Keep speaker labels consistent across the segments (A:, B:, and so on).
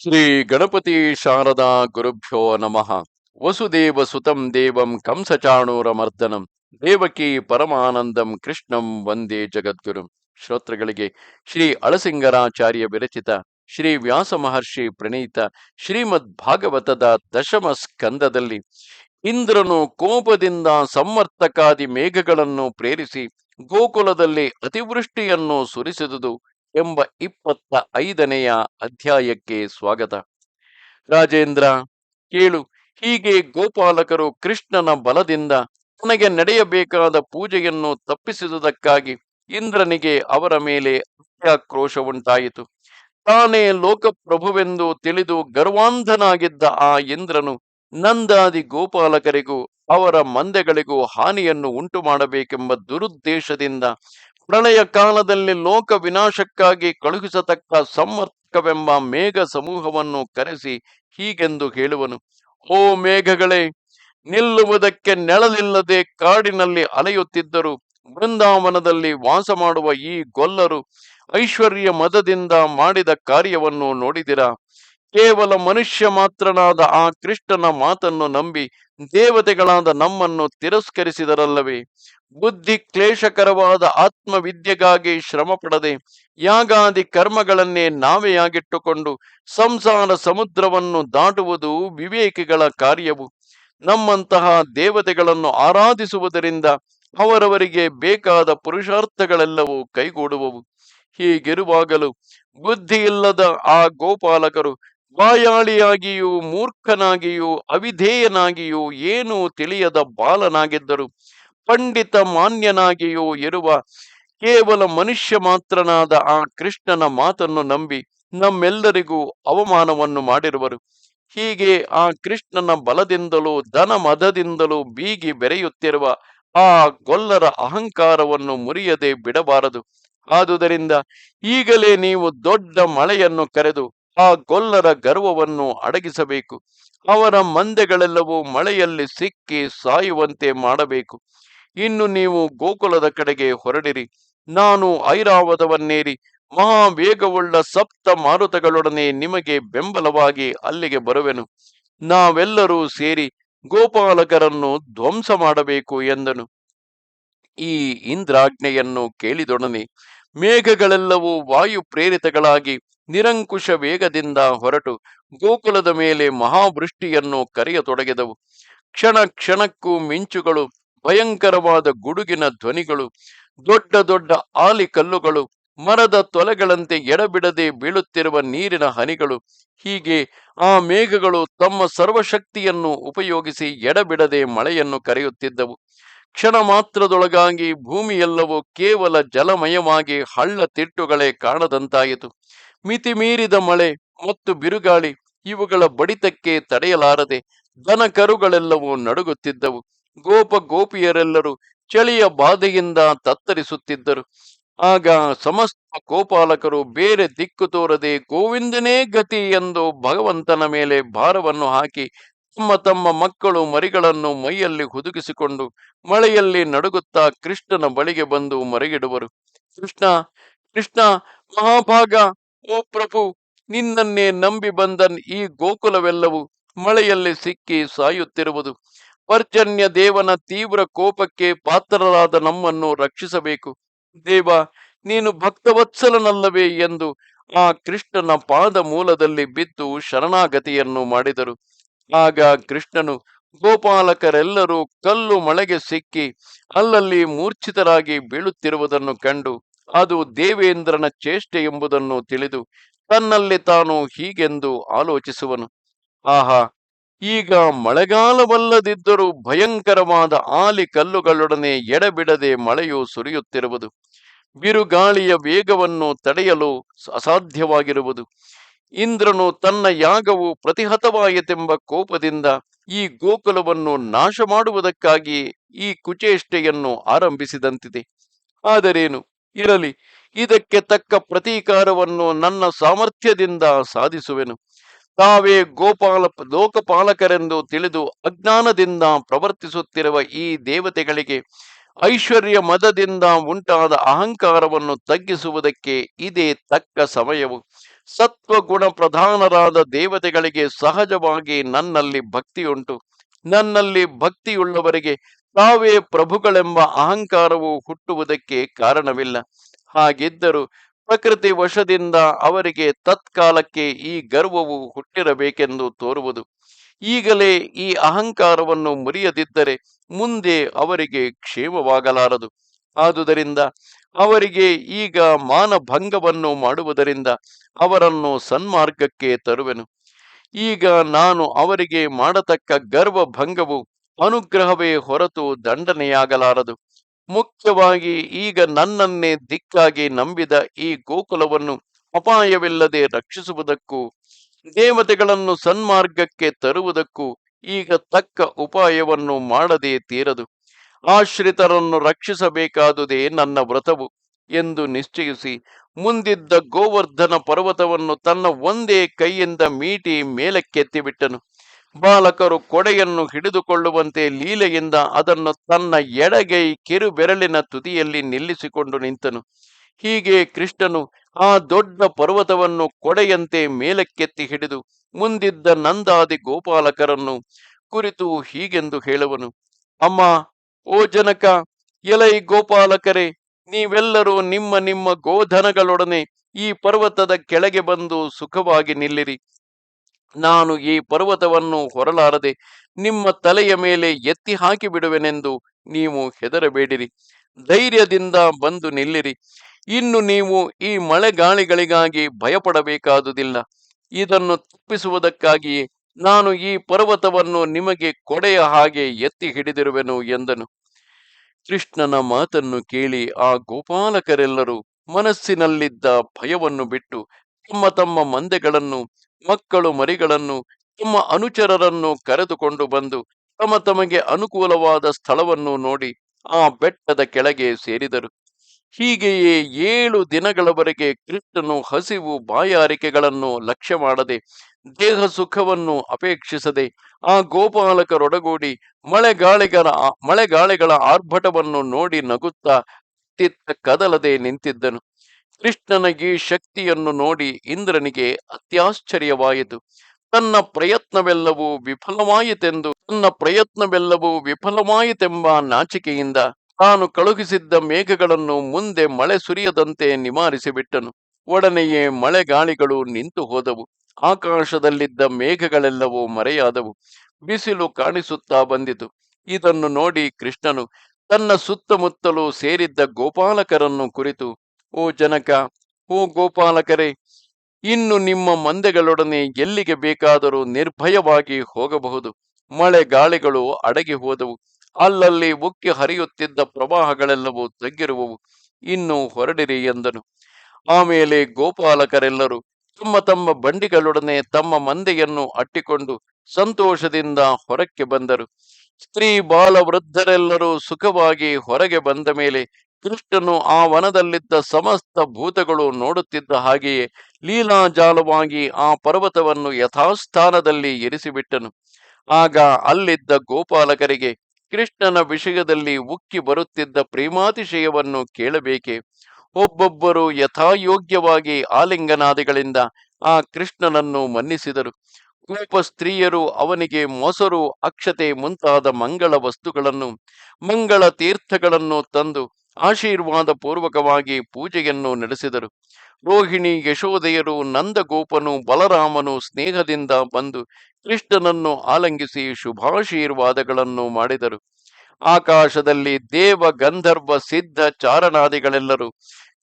A: ಶ್ರೀ ಗಣಪತಿ ಶಾರದಾ ಗುರುಭ್ಯೋ ನಮಃ. ವಸುದೇವ ಸುತಂ ದೇವಂ ಕಂಸಚಾಣೂರಮರ್ದನಂ ದೇವಕಿ ಪರಮಾನಂದಂ ಕೃಷ್ಣಂ ವಂದೇ ಜಗದ್ಗುರು. ಶ್ರೋತೃಗಳಿಗೆ ಶ್ರೀ ಅಳಸಿಂಗರಾಚಾರ್ಯ ವಿರಚಿತ, ಶ್ರೀ ವ್ಯಾಸ ಮಹರ್ಷಿ ಪ್ರಣೀತ, ಶ್ರೀಮದ್ ಭಾಗವತದ ದಶಮ ಸ್ಕಂದದಲ್ಲಿ ಇಂದ್ರನು ಕೋಪದಿಂದ ಸಂವರ್ತಕಾದಿ ಮೇಘಗಳನ್ನು ಪ್ರೇರಿಸಿ ಗೋಕುಲದಲ್ಲಿ ಅತಿವೃಷ್ಟಿಯನ್ನು ಸುರಿಸಿದುದು. ಎಂಬ ಇಪ್ಪತ್ತ ಐದನೆಯ ಅಧ್ಯಾಯಕ್ಕೆ ಸ್ವಾಗತ. ರಾಜೇಂದ್ರ, ಕೇಳು, ಹೀಗೆ ಗೋಪಾಲಕರು ಕೃಷ್ಣನ ಬಲದಿಂದ ತನಗೆ ನಡೆಯಬೇಕಾದ ಪೂಜೆಯನ್ನು ತಪ್ಪಿಸಿದುದಕ್ಕಾಗಿ ಇಂದ್ರನಿಗೆ ಅವರ ಮೇಲೆ ಅತ್ಯಾಕ್ರೋಶ ಉಂಟಾಯಿತು ತಾನೇ ಲೋಕಪ್ರಭುವೆಂದು ತಿಳಿದು ಗರ್ವಾಂಧನಾಗಿದ್ದ ಆ ಇಂದ್ರನು ನಂದಾದಿ ಗೋಪಾಲಕರಿಗೂ ಅವರ ಮಂದೆಗಳಿಗೂ ಹಾನಿಯನ್ನು ಉಂಟು ಮಾಡಬೇಕೆಂಬ ದುರುದ್ದೇಶದಿಂದ ಪ್ರಳಯ ಕಾಲದಲ್ಲಿ ಲೋಕ ವಿನಾಶಕ್ಕಾಗಿ ಕಳುಹಿಸತಕ್ಕ ಸಂವರ್ಕವೆಂಬ ಮೇಘ ಸಮೂಹವನ್ನು ಕರೆಸಿ ಹೀಗೆಂದು ಹೇಳುವನು, ಓ ಮೇಘಗಳೇ, ನಿಲ್ಲುವುದಕ್ಕೆ ನೆಳಲಿಲ್ಲದೆ ಕಾಡಿನಲ್ಲಿ ಅಲೆಯುತ್ತಿದ್ದರು ಬೃಂದಾವನದಲ್ಲಿ ವಾಸ ಮಾಡುವ ಈ ಗೊಲ್ಲರು ಐಶ್ವರ್ಯ ಮದದಿಂದ ಮಾಡಿದ ಕಾರ್ಯವನ್ನು ನೋಡಿದಿರಾ? ಕೇವಲ ಮನುಷ್ಯ ಮಾತ್ರನಾದ ಆ ಕೃಷ್ಣನ ಮಾತನ್ನು ನಂಬಿ ದೇವತೆಗಳಾದ ನಮ್ಮನ್ನು ತಿರಸ್ಕರಿಸಿದರಲ್ಲವೇ. ಬುದ್ಧಿ ಕ್ಲೇಶಕರವಾದ ಆತ್ಮವಿದ್ಯೆಗಾಗಿ ಶ್ರಮ ಪಡದೆ ಯಾಗಾದಿ ಕರ್ಮಗಳನ್ನೇ ನಾವೆಯಾಗಿಟ್ಟುಕೊಂಡು ಸಂಸಾರ ಸಮುದ್ರವನ್ನು ದಾಟುವುದು ವಿವೇಕಿಗಳ ಕಾರ್ಯವು. ನಮ್ಮಂತಹ ದೇವತೆಗಳನ್ನು ಆರಾಧಿಸುವುದರಿಂದ ಅವರವರಿಗೆ ಬೇಕಾದ ಪುರುಷಾರ್ಥಗಳೆಲ್ಲವೂ ಕೈಗೂಡುವವು. ಹೀಗಿರುವಾಗಲೂ ಬುದ್ಧಿಯಿಲ್ಲದ ಆ ಗೋಪಾಲಕರು ಬಾಯಾಳಿಯಾಗಿಯೂ ಮೂರ್ಖನಾಗಿಯೂ ಅವಿಧೇಯನಾಗಿಯೂ ಏನೂ ತಿಳಿಯದ ಬಾಲನಾಗಿದ್ದರು. ಪಂಡಿತ ಮಾನ್ಯನಾಗಿಯೂ ಇರುವ ಕೇವಲ ಮನುಷ್ಯ ಮಾತ್ರನಾದ ಆ ಕೃಷ್ಣನ ಮಾತನ್ನು ನಂಬಿ ನಮ್ಮೆಲ್ಲರಿಗೂ ಅವಮಾನವನ್ನು ಮಾಡಿರುವರು. ಹೀಗೆ ಆ ಕೃಷ್ಣನ ಬಲದಿಂದಲೂ ಧನ ಮದದಿಂದಲೂ ಬೀಗಿ ಬೆರೆಯುತ್ತಿರುವ ಆ ಗೊಲ್ಲರ ಅಹಂಕಾರವನ್ನು ಮುರಿಯದೆ ಬಿಡಬಾರದು. ಆದುದರಿಂದ ಈಗಲೇ ನೀವು ದೊಡ್ಡ ಮಳೆಯನ್ನು ಕರೆದು ಆ ಗೊಲ್ಲರ ಗರ್ವವನ್ನು ಅಡಗಿಸಬೇಕು. ಅವರ ಮಂದೆಗಳೆಲ್ಲವೂ ಮಳೆಯಲ್ಲಿ ಸಿಕ್ಕಿ ಸಾಯುವಂತೆ ಮಾಡಬೇಕು. ಇನ್ನು ನೀವು ಗೋಕುಲದ ಕಡೆಗೆ ಹೊರಡಿರಿ. ನಾನು ಐರಾವತವನ್ನೇರಿ. ಮಹಾವೇಗವುಳ್ಳ ಸಪ್ತ ಮಾರುತಗಳೊಡನೆ ನಿಮಗೆ ಬೆಂಬಲವಾಗಿ ಅಲ್ಲಿಗೆ ಬರುವೆನು. ನಾವೆಲ್ಲರೂ ಸೇರಿ ಗೋಪಾಲಕರನ್ನು ಧ್ವಂಸ ಮಾಡಬೇಕು ಎಂದನು. ಈ ಇಂದ್ರಾಜ್ಞೆಯನ್ನು ಕೇಳಿದೊಡನೆ ಮೇಘಗಳೆಲ್ಲವೂ ವಾಯು ಪ್ರೇರಿತಗಳಾಗಿ ನಿರಂಕುಶ ವೇಗದಿಂದ ಹೊರಟು ಗೋಕುಲದ ಮೇಲೆ ಮಹಾವೃಷ್ಟಿಯನ್ನು ಕರೆಯತೊಡಗಿದವು. ಕ್ಷಣ ಕ್ಷಣಕ್ಕೂ ಮಿಂಚುಗಳು, ಭಯಂಕರವಾದ ಗುಡುಗಿನ ಧ್ವನಿಗಳು, ದೊಡ್ಡ ದೊಡ್ಡ ಆಲಿಕಲ್ಲುಗಳು, ಮರದ ತೊಲೆಗಳಂತೆ ಎಡಬಿಡದೆ ಬೀಳುತ್ತಿರುವ ನೀರಿನ ಹನಿಗಳು, ಹೀಗೆ ಆ ಮೇಘಗಳು ತಮ್ಮ ಸರ್ವಶಕ್ತಿಯನ್ನು ಉಪಯೋಗಿಸಿ ಎಡಬಿಡದೆ ಮಳೆಯನ್ನು ಕರೆಯುತ್ತಿದ್ದವು. ಕ್ಷಣ ಮಾತ್ರದೊಳಗಾಗಿ ಭೂಮಿಯೆಲ್ಲವೂ ಕೇವಲ ಜಲಮಯವಾಗಿ ಹಳ್ಳ ತಿಟ್ಟುಗಳೇ ಕಾಣದಂತಾಯಿತು. ಮಿತಿ ಮೀರಿದ ಮಳೆ ಮತ್ತು ಬಿರುಗಾಳಿ ಇವುಗಳ ಬಡಿತಕ್ಕೆ ತಡೆಯಲಾರದೆ ದನ ಕರುಗಳೆಲ್ಲವೂ ನಡುಗುತ್ತಿದ್ದವು. ಗೋಪ ಗೋಪಿಯರೆಲ್ಲರೂ ಚಳಿಯ ಬಾಧೆಯಿಂದ ತತ್ತರಿಸುತ್ತಿದ್ದರು. ಆಗ ಸಮಸ್ತ ಗೋಪಾಲಕರು ಬೇರೆ ದಿಕ್ಕು ತೋರದೆ ಗೋವಿಂದನೇ ಗತಿ ಎಂದು ಭಗವಂತನ ಮೇಲೆ ಭಾರವನ್ನು ಹಾಕಿ ತಮ್ಮ ತಮ್ಮ ಮಕ್ಕಳು ಮರಿಗಳನ್ನು ಮೈಯಲ್ಲಿ ಹುದುಗಿಸಿಕೊಂಡು ಮಳೆಯಲ್ಲಿ ನಡುಗುತ್ತಾ ಕೃಷ್ಣನ ಬಳಿಗೆ ಬಂದು ಮರಗಿಡುವರು. ಕೃಷ್ಣ ಕೃಷ್ಣ ಮಹಾಭಾಗ ಓ ಪ್ರಭು, ನಿನ್ನನ್ನೇ ನಂಬಿ ಬಂದ ಈ ಗೋಕುಲವೆಲ್ಲವೂ ಮಳೆಯಲ್ಲಿ ಸಿಕ್ಕಿ ಸಾಯುತ್ತಿರುವುದು. ಪರ್ಜನ್ಯ ದೇವನ ತೀವ್ರ ಕೋಪಕ್ಕೆ ಪಾತ್ರರಾದ ನಮ್ಮನ್ನು ರಕ್ಷಿಸಬೇಕು. ದೇವ, ನೀನು ಭಕ್ತವತ್ಸಲನಲ್ಲವೇ ಎಂದು ಆ ಕೃಷ್ಣನ ಪಾದ ಮೂಲದಲ್ಲಿ ಬಿದ್ದು ಶರಣಾಗತಿಯನ್ನು ಮಾಡಿದರು. ಆಗ ಕೃಷ್ಣನು, ಗೋಪಾಲಕರೆಲ್ಲರೂ ಕಲ್ಲು ಮಳೆಗೆ ಸಿಕ್ಕಿ ಅಲ್ಲಲ್ಲಿ ಮೂರ್ಛಿತರಾಗಿ ಬೀಳುತ್ತಿರುವುದನ್ನು ಕಂಡು ಅದು ದೇವೇಂದ್ರನ ಚೇಷ್ಟೆ ಎಂಬುದನ್ನು ತಿಳಿದು ತನ್ನಲ್ಲಿ ತಾನು ಹೀಗೆಂದು ಆಲೋಚಿಸುವನು. ಆಹಾ, ಈಗ ಮಳೆಗಾಲವಲ್ಲದಿದ್ದರೂ ಭಯಂಕರವಾದ ಆಲಿ ಕಲ್ಲುಗಳೊಡನೆ ಎಡಬಿಡದೆ ಮಳೆಯು ಸುರಿಯುತ್ತಿರುವುದು, ಬಿರುಗಾಳಿಯ ವೇಗವನ್ನು ತಡೆಯಲು ಅಸಾಧ್ಯವಾಗಿರುವುದು. ಇಂದ್ರನು ತನ್ನ ಯಾಗವು ಪ್ರತಿಹತವಾಯಿತೆಂಬ ಕೋಪದಿಂದ ಈ ಗೋಕುಲವನ್ನು ನಾಶ ಮಾಡುವುದಕ್ಕಾಗಿ ಈ ಕುಚೇಷ್ಟೆಯನ್ನು ಆರಂಭಿಸಿದಂತಿದೆ. ಆದರೇನು? ಇರಲಿ. ಇದಕ್ಕೆ ತಕ್ಕ ಪ್ರತೀಕಾರವನ್ನು ನನ್ನ ಸಾಮರ್ಥ್ಯದಿಂದ ಸಾಧಿಸುವೆನು. ತಾವೇ ಗೋಪಾಲ, ಲೋಕಪಾಲಕರೆಂದು ತಿಳಿದು ಅಜ್ಞಾನದಿಂದ ಪ್ರವರ್ತಿಸುತ್ತಿರುವ ಈ ದೇವತೆಗಳಿಗೆ ಐಶ್ವರ್ಯ ಮದದಿಂದ ಉಂಟಾದ ಅಹಂಕಾರವನ್ನು ತಗ್ಗಿಸುವುದಕ್ಕೆ ಇದೇ ತಕ್ಕ ಸಮಯವು. ಸತ್ವಗುಣ ಪ್ರಧಾನರಾದ ದೇವತೆಗಳಿಗೆ ಸಹಜವಾಗಿ ನನ್ನಲ್ಲಿ ಭಕ್ತಿಯುಂಟು. ನನ್ನಲ್ಲಿ ಭಕ್ತಿಯುಳ್ಳವರಿಗೆ ತಾವೇ ಪ್ರಭುಗಳೆಂಬ ಅಹಂಕಾರವು ಹುಟ್ಟುವುದಕ್ಕೆ ಕಾರಣವಿಲ್ಲ. ಹಾಗಿದ್ದರೂ ಪ್ರಕೃತಿ ವಶದಿಂದ ಅವರಿಗೆ ತತ್ಕಾಲಕ್ಕೆ ಈ ಗರ್ವವು ಹುಟ್ಟಿರಬೇಕೆಂದು ತೋರುವುದು. ಈಗಲೇ ಈ ಅಹಂಕಾರವನ್ನು ಮುರಿಯದಿದ್ದರೆ ಮುಂದೆ ಅವರಿಗೆ ಕ್ಷೇಮವಾಗಲಾರದು. ಆದುದರಿಂದ ಅವರಿಗೆ ಈಗ ಮಾನಭಂಗವನ್ನು ಮಾಡುವುದರಿಂದ ಅವರನ್ನು ಸನ್ಮಾರ್ಗಕ್ಕೆ ತರುವೆನು. ಈಗ ನಾನು ಅವರಿಗೆ ಮಾಡತಕ್ಕ ಗರ್ವ ಭಂಗವು ಅನುಗ್ರಹವೇ ಹೊರತು ದಂಡನೆಯಾಗಲಾರದು. ಮುಖ್ಯವಾಗಿ ಈಗ ನನ್ನನ್ನೇ ದಿಕ್ಕಾಗಿ ನಂಬಿದ ಈ ಗೋಕುಲವನ್ನು ಅಪಾಯವಿಲ್ಲದೆ ರಕ್ಷಿಸುವುದಕ್ಕೂ, ದೇವತೆಗಳನ್ನು ಸನ್ಮಾರ್ಗಕ್ಕೆ ತರುವುದಕ್ಕೂ ಈಗ ತಕ್ಕ ಉಪಾಯವನ್ನು ಮಾಡದೇ ತೀರದು. ಆಶ್ರಿತರನ್ನು ರಕ್ಷಿಸಬೇಕಾದುದೇ ನನ್ನ ವ್ರತವು ಎಂದು ನಿಶ್ಚಯಿಸಿ ಮುಂದಿದ್ದ ಗೋವರ್ಧನ ಪರ್ವತವನ್ನು ತನ್ನ ಒಂದೇ ಕೈಯಿಂದ ಮೀಟಿ ಮೇಲಕ್ಕೆತ್ತಿಬಿಟ್ಟನು. ಬಾಲಕರು ಕೊಡೆಯನ್ನು ಹಿಡಿದುಕೊಳ್ಳುವಂತೆ ಲೀಲೆಯಿಂದ ಅದನ್ನು ತನ್ನ ಎಡಗೈ ಕಿರು ಬೆರಳಿನ ತುದಿಯಲ್ಲಿ ನಿಲ್ಲಿಸಿಕೊಂಡು ನಿಂತನು. ಹೀಗೆ ಕೃಷ್ಣನು ಆ ದೊಡ್ಡ ಪರ್ವತವನ್ನು ಕೊಡೆಯಂತೆ ಮೇಲಕ್ಕೆತ್ತಿ ಹಿಡಿದು ಮುಂದಿದ್ದ ನಂದಾದಿ ಗೋಪಾಲಕರನ್ನು ಕುರಿತು ಹೀಗೆಂದು ಹೇಳುವನು. ಅಮ್ಮ, ಓ ಜನಕ, ಎಲೈ ಗೋಪಾಲಕರೇ, ನೀವೆಲ್ಲರೂ ನಿಮ್ಮ ನಿಮ್ಮ ಗೋಧನಗಳೊಡನೆ ಈ ಪರ್ವತದ ಕೆಳಗೆ ಬಂದು ಸುಖವಾಗಿ ನಿಲ್ಲಿರಿ. ನಾನು ಈ ಪರ್ವತವನ್ನು ಹೊರಲಾರದೆ ನಿಮ್ಮ ತಲೆಯ ಮೇಲೆ ಎತ್ತಿ ಹಾಕಿ ಬಿಡುವೆನೆಂದು ನೀವು ಹೆದರಬೇಡಿರಿ. ಧೈರ್ಯದಿಂದ ಬಂದು ನಿಲ್ಲಿರಿ. ಇನ್ನು ನೀವು ಈ ಮಳೆಗಾಳಿಗಳಿಗಾಗಿ ಭಯಪಡಬೇಕಾದುದಿಲ್ಲ. ಇದನ್ನು ತಪ್ಪಿಸುವುದಕ್ಕಾಗಿಯೇ ನಾನು ಈ ಪರ್ವತವನ್ನು ನಿಮಗೆ ಕೊಡೆಯ ಹಾಗೆ ಎತ್ತಿ ಹಿಡಿದಿರುವೆನು ಎಂದನು. ಕೃಷ್ಣನ ಮಾತನ್ನು ಕೇಳಿ ಆ ಗೋಪಾಲಕರೆಲ್ಲರೂ ಮನಸ್ಸಿನಲ್ಲಿದ್ದ ಭಯವನ್ನು ಬಿಟ್ಟು ತಮ್ಮ ತಮ್ಮ ಮಂದೆಗಳನ್ನು ಮಕ್ಕಳು ಮರಿಗಳನ್ನು ತಮ್ಮ ಅನುಚರರನ್ನು ಕರೆದುಕೊಂಡು ಬಂದು ತಮ್ಮ ತಮಗೆ ಅನುಕೂಲವಾದ ಸ್ಥಳವನ್ನು ನೋಡಿ ಆ ಬೆಟ್ಟದ ಕೆಳಗೆ ಸೇರಿದರು. ಹೀಗೆಯೇ ಏಳು ದಿನಗಳವರೆಗೆ ಕೃಷ್ಣನು ಹಸಿವು ಬಾಯಾರಿಕೆಗಳನ್ನು ಲಕ್ಷ್ಯ ಮಾಡದೆ, ದೇಹ ಸುಖವನ್ನು ಅಪೇಕ್ಷಿಸದೆ, ಆ ಗೋಪಾಲಕರೊಡಗೂಡಿ ಮಳೆಗಾಳಿಗಳ ಮಳೆಗಾಳಿಗಳ ಆರ್ಭಟವನ್ನು ನೋಡಿ ನಗುತ್ತಾ ಕದಲದೆ ನಿಂತಿದ್ದನು. ಕೃಷ್ಣನ ಈ ಶಕ್ತಿಯನ್ನು ನೋಡಿ ಇಂದ್ರನಿಗೆ ಅತ್ಯಾಶ್ಚರ್ಯವಾಯಿತು. ತನ್ನ ಪ್ರಯತ್ನವೆಲ್ಲವೂ ವಿಫಲವಾಯಿತೆಂದು, ತನ್ನ ಪ್ರಯತ್ನವೆಲ್ಲವೂ ವಿಫಲವಾಯಿತೆಂಬ ನಾಚಿಕೆಯಿಂದ ತಾನು ಕಳುಹಿಸಿದ್ದ ಮೇಘಗಳನ್ನು ಮುಂದೆ ಮಳೆ ಸುರಿಯದಂತೆ ನಿವಾರಿಸಿಬಿಟ್ಟನು. ಒಡನೆಯೇ ಮಳೆಗಾಳಿಗಳು ನಿಂತು ಹೋದವು. ಆಕಾಶದಲ್ಲಿದ್ದ ಮೇಘಗಳೆಲ್ಲವೂ ಮರೆಯಾದವು. ಬಿಸಿಲು ಕಾಣಿಸುತ್ತಾ ಬಂದಿತು. ಇದನ್ನು ನೋಡಿ ಕೃಷ್ಣನು ತನ್ನ ಸುತ್ತಮುತ್ತಲು ಸೇರಿದ್ದ ಗೋಪಾಲಕರನ್ನು ಕುರಿತು ಓ ಜನಕ, ಓ ಗೋಪಾಲಕರೇ, ಇನ್ನು ನಿಮ್ಮ ಮಂದೆಗಳೊಡನೆ ಎಲ್ಲಿಗೆ ಬೇಕಾದರೂ ನಿರ್ಭಯವಾಗಿ ಹೋಗಬಹುದು. ಮಳೆ ಗಾಳಿಗಳು ಅಡಗಿ ಹೋದವು. ಅಲ್ಲಲ್ಲಿ ಉಕ್ಕಿ ಹರಿಯುತ್ತಿದ್ದ ಪ್ರವಾಹಗಳೆಲ್ಲವೂ ತಗ್ಗಿರುವವು. ಇನ್ನು ಹೊರಡಿರಿ ಎಂದನು. ಆಮೇಲೆ ಗೋಪಾಲಕರೆಲ್ಲರೂ ತಮ್ಮ ತಮ್ಮ ಬಂಡಿಗಳೊಡನೆ ತಮ್ಮ ಮಂದೆಯನ್ನು ಅಟ್ಟಿಕೊಂಡು ಸಂತೋಷದಿಂದ ಹೊರಕ್ಕೆ ಬಂದರು. ಸ್ತ್ರೀ ಬಾಲ ವೃದ್ಧರೆಲ್ಲರೂ ಸುಖವಾಗಿ ಹೊರಗೆ ಬಂದ ಮೇಲೆ ಕೃಷ್ಣನು ಆ ವನದಲ್ಲಿದ್ದ ಸಮಸ್ತ ಭೂತಗಳು ನೋಡುತ್ತಿದ್ದ ಹಾಗೆಯೇ ಲೀಲಾಜಾಲವಾಗಿ ಆ ಪರ್ವತವನ್ನು ಯಥಾಸ್ಥಾನದಲ್ಲಿ ಇರಿಸಿಬಿಟ್ಟನು. ಆಗ ಅಲ್ಲಿದ್ದ ಗೋಪಾಲಕರಿಗೆ ಕೃಷ್ಣನ ವಿಷಯದಲ್ಲಿ ಉಕ್ಕಿ ಬರುತ್ತಿದ್ದ ಪ್ರೇಮಾತಿಶಯವನ್ನು ಕೇಳಬೇಕೆ? ಒಬ್ಬೊಬ್ಬರು ಯಥಾಯೋಗ್ಯವಾಗಿ ಆಲಿಂಗನಾದಿಗಳಿಂದ ಆ ಕೃಷ್ಣನನ್ನು ಮನ್ನಿಸಿದರು. ಕೋಪ ಸ್ತ್ರೀಯರು ಅವನಿಗೆ ಮೊಸರು, ಅಕ್ಷತೆ ಮುಂತಾದ ಮಂಗಳ ವಸ್ತುಗಳನ್ನು, ಮಂಗಳ ತೀರ್ಥಗಳನ್ನು ತಂದು ಆಶೀರ್ವಾದ ಪೂರ್ವಕವಾಗಿ ಪೂಜೆಯನ್ನು ನಡೆಸಿದರು. ರೋಹಿಣಿ ಯಶೋದೆಯರು ನಂದಗೋಪನು, ಬಲರಾಮನು ಸ್ನೇಹದಿಂದ ಬಂದು ಕೃಷ್ಣನನ್ನು ಆಲಂಗಿಸಿ ಶುಭಾಶೀರ್ವಾದಗಳನ್ನು ಮಾಡಿದರು. ಆಕಾಶದಲ್ಲಿ ದೇವ ಗಂಧರ್ವ ಸಿದ್ಧ ಚಾರಣಾದಿಗಳೆಲ್ಲರೂ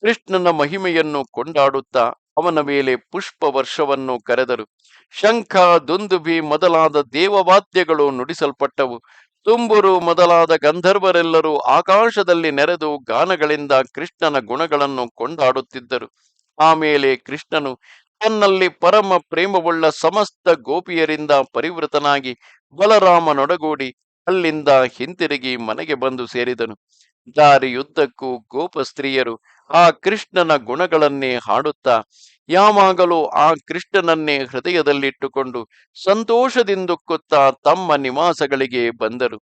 A: ಕೃಷ್ಣನ ಮಹಿಮೆಯನ್ನು ಕೊಂಡಾಡುತ್ತಾ ಅವನ ಮೇಲೆ ಪುಷ್ಪ ವರ್ಷವನ್ನು ಕರೆದರು. ಶಂಖ, ದುಂದುಬಿ ಮೊದಲಾದ ದೇವವಾದ್ಯಗಳು ನುಡಿಸಲ್ಪಟ್ಟವು. ತುಂಬುರು ಮೊದಲಾದ ಗಂಧರ್ವರೆಲ್ಲರೂ ಆಕಾಶದಲ್ಲಿ ನೆರೆದು ಗಾನಗಳಿಂದ ಕೃಷ್ಣನ ಗುಣಗಳನ್ನು ಕೊಂಡಾಡುತ್ತಿದ್ದರು. ಆಮೇಲೆ ಕೃಷ್ಣನು ತನ್ನಲ್ಲಿ ಪರಮ ಪ್ರೇಮವುಳ್ಳ ಸಮಸ್ತ ಗೋಪಿಯರಿಂದ ಪರಿವೃತನಾಗಿ ಬಲರಾಮನೊಡಗೂಡಿ ಅಲ್ಲಿಂದ ಹಿಂತಿರುಗಿ ಮನೆಗೆ ಬಂದು ಸೇರಿದನು. ದಾರಿಯುದ್ದಕ್ಕೂ ಗೋಪ ಸ್ತ್ರೀಯರು ಆ ಕೃಷ್ಣನ ಗುಣಗಳನ್ನೇ ಹಾಡುತ್ತಾ ಯಾವಾಗಲೂ ಆ ಕೃಷ್ಣನನ್ನೇ ಹೃದಯದಲ್ಲಿಟ್ಟುಕೊಂಡು ಸಂತೋಷದಿಂದುಕ್ಕುತ್ತಾ ತಮ್ಮ ನಿವಾಸಗಳಿಗೆ ಬಂದರು.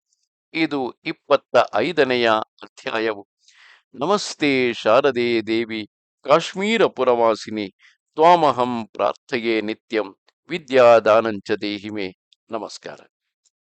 A: ಇದು ಇಪ್ಪತ್ತ ಐದನೆಯ ಅಧ್ಯಾಯವು. ನಮಸ್ತೆ ಶಾರದೆ ದೇವಿ, ಕಾಶ್ಮೀರ ಪುರವಾಸಿನಿ, ತ್ವಾಮಹಂ ಪ್ರಾರ್ಥೆಯೇ ನಿತ್ಯಂ, ವಿದ್ಯಾದಾನಂಚ ದೇಹಿಮೆ. ನಮಸ್ಕಾರ.